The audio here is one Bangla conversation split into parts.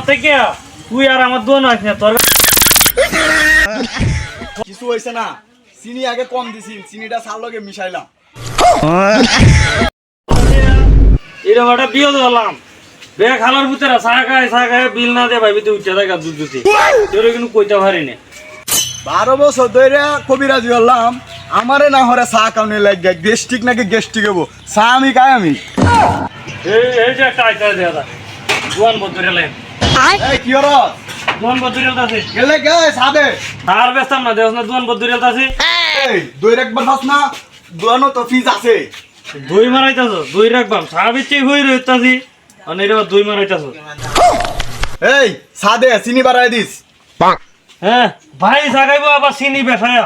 হওয়ার থেকে তুই আর আমার না তোর কিছু হয়েছে না। চিনি আগে কম দিছি চিনিটা সার লগে মিশাইলাম। এরকম একটা বিয়ে ধরলাম বে খালার ভিতরে চা খায় চা খায় বিল না দে ভাবি তুই উঠে থাকা দুধ দুধি তোর কিন্তু কইতে পারি না। বারো বছর ধরে কবিরাজি হলাম। আমারে না হরে চা কাউনে লাগে গেস্টিক নাকি গেস্টিক হব? চা আমি খাই আমি। এই যে একটা আইতা দেয়া দুয়ান বদরে লাইন এই কি হর দুয়ান বদরে আছে গেলে গে সাদে আর বেস্তাম না দেওস না দুয়ান বদরে আছে এই দই রাখবার পাস না দুয়ানো তো ফিজ আছে। দুই মারাইতাছ দুই রাখবাম সাবিচ্ছি হই রইতাছি এরকম দুই মারাইতাছ এই সাদে চিনি বাড়াই দিস। হ্যাঁ ভাই সাগাইবো আবার চিনি বেসায়া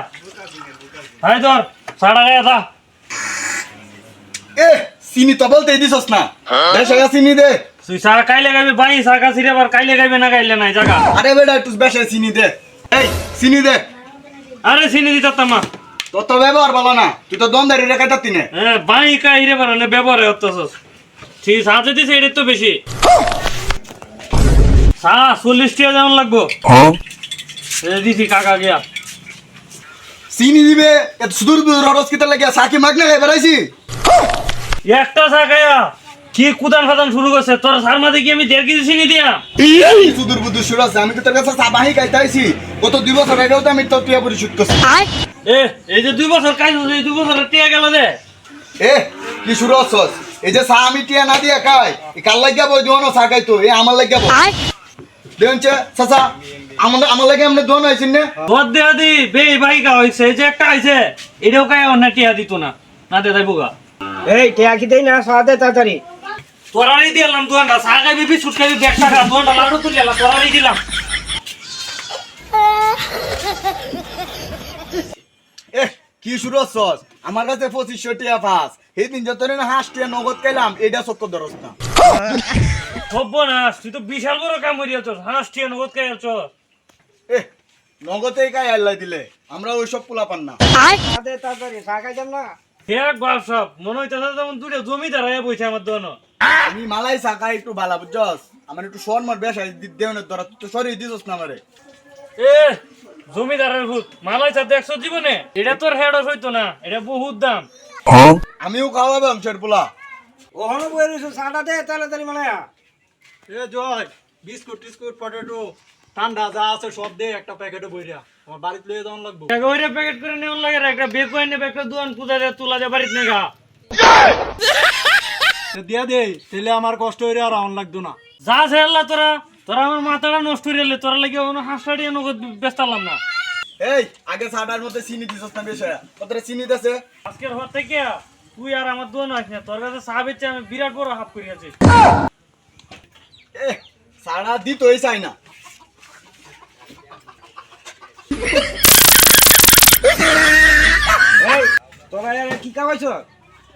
ভাই ধর সাড়া গায়ে দা এ চিনি তো বলতে দিছস না। বেশ চিনি দে। তুই সারা কাইলে গাইবি ভাই সাকা সিরে আবার কাইলে গাইবে না গাইলে নাই জাগা। আরে বেটা একটু বেশ চিনি দে। এই চিনি দে। আরে চিনি দিতাম মা। তোর তো ব্যবহার ভালো না। তুই তো দমদারি রেখে তাতি নে। হ্যাঁ বাই কাহিরে বানানে ব্যবহারে হতেছ ঠিক সাথে দিছে এটা তো বেশি। সা চল্লিশ টাকা যেমন লাগবো। দিছি কাকা গিয়া। চিনি দিবে এত সুদূর দূর হরস কিতে লাগে সাকি মাগ না বেড়াইছি? একটা খাইয়া। কি কুদান ফাদান শুরু করছে? তোর সার মাঝে কি আমি দেড় কেজি চিনি দিয়া? সুদূর বুদূর শুরু আছে আমি তো তোর কাছে সাবাহি খাইতাইছি কত দুই বছর আগেও তো আমি তোর তুই পরিশোধ করছি। এ এই যে দুই বছর কাজ এই দুই বছর টিয়া গেল দে এ কি শুরু হচ্ছস এই যে চা আমি টিয়া না দিয়া খাই কার লাগিয়া বই দোয়ানো চা খাইতো? এ আমার লাগিয়া বই। দেখছে চাচা আমার আমার লাগে এমনি দোয়ানো হয়েছেন না? তোর দেয়া দি বে ভাই গা হইছে এই যে একটা আইছে এটাও কায় অন্য টিয়া দিত না। না দে তাই বোগা এই টেয়া কি দেই না সাদে তাড়াতাড়ি। তোরারই দিলাম দোয়ানটা চা খাইবি বিস্কুট খাইবি ব্যাগ টাকা দোয়ানটা লাড়ু তুলি তোরারই দিলাম। কি শুরু হচ্ছস আমার কাছে পঁচিশশো টিয়া পাস। এই দিন যত না হাঁস টিয়া নগদ খাইলাম এটা সত্য দরস না। হব্ব না তুই তো বিশাল বড় কাম করিয়াছ হাঁস টিয়া নগদ খাইয়াছ এ নগদেই খাই আল্লাহ দিলে আমরা ওইসব পোলা পান না। তাড়াতাড়ি চা খাইতাম না। এক বাপ সব মনে হইতেছে যেমন দুটো জমিদার হয়ে বইছে আমার দোনো আমি মালাই শাখা একটু ভালো বুঝছস? আমার একটু শর্মার বেশ দেওয়ানের ধরা তুই তো সরিয়ে দিছস না আমারে। এ জমিদারের ভূত মালাই চা দেখছ জীবনে? এটা তোর হেড হইতো না এটা বহুত দাম। আমিও খাওয়াবো অংশের পোলা। ওখানে বই রইছো চাটা দে তাড়াতাড়ি মালায়া। এ জয় বিস্কুট টিস্কুট পটেটো ঠান্ডা যা আছে সব দে একটা প্যাকেটে বইরা। আমার বাড়িতে লয়ে যাওয়ান লাগবো। একটা ওইটা প্যাকেট করে নেওয়ার লাগে রে, একটা বেগ করে নেবে একটা দুয়ান পূজা দিয়ে তুলা দিয়ে বাড়িতে নেগা। দিয়া দে তাহলে আমার কষ্ট হইরে আর আউন লাগতো না। যা ছেড়লা তোরা তোরা আমার মাথাটা নষ্ট হয়ে গেলে তোরা লাগে কোনো হাঁসটাড়িয়ে নগদ বেস্তালাম না। এই আগে সাদার মধ্যে চিনি দিছস না বেশ কতটা চিনি দেছে? আজকের হর থেকে তুই আর আমার দোন আস না তোর কাছে চা বেচে আমি বিরাট বড় হাফ করিয়াছি এ সারা দিতই চাই না। এই তোরা এর কি খাওয়াইছ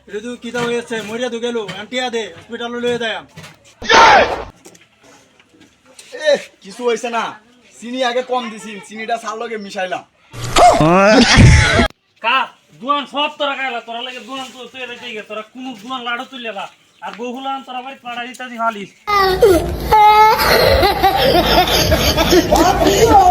তুই কিতা হয়েছে? মরিয়া তো গেল। আন্টিয়া দে হসপিটালে লয়ে দেয় এ কিছু হয়েছে না। চিনি আগে কম দিছি চিনিটা সার লগে মিশাইলাম। কা দুয়ান সব তোরা খাইলা তোরা লাগে দুয়ান তো তুই রেখে গে তোরা কোনো দুয়ান লাড়ু তুললেলা আর বহুলান তোরা বাড়ি পাড়া দিতে হালিস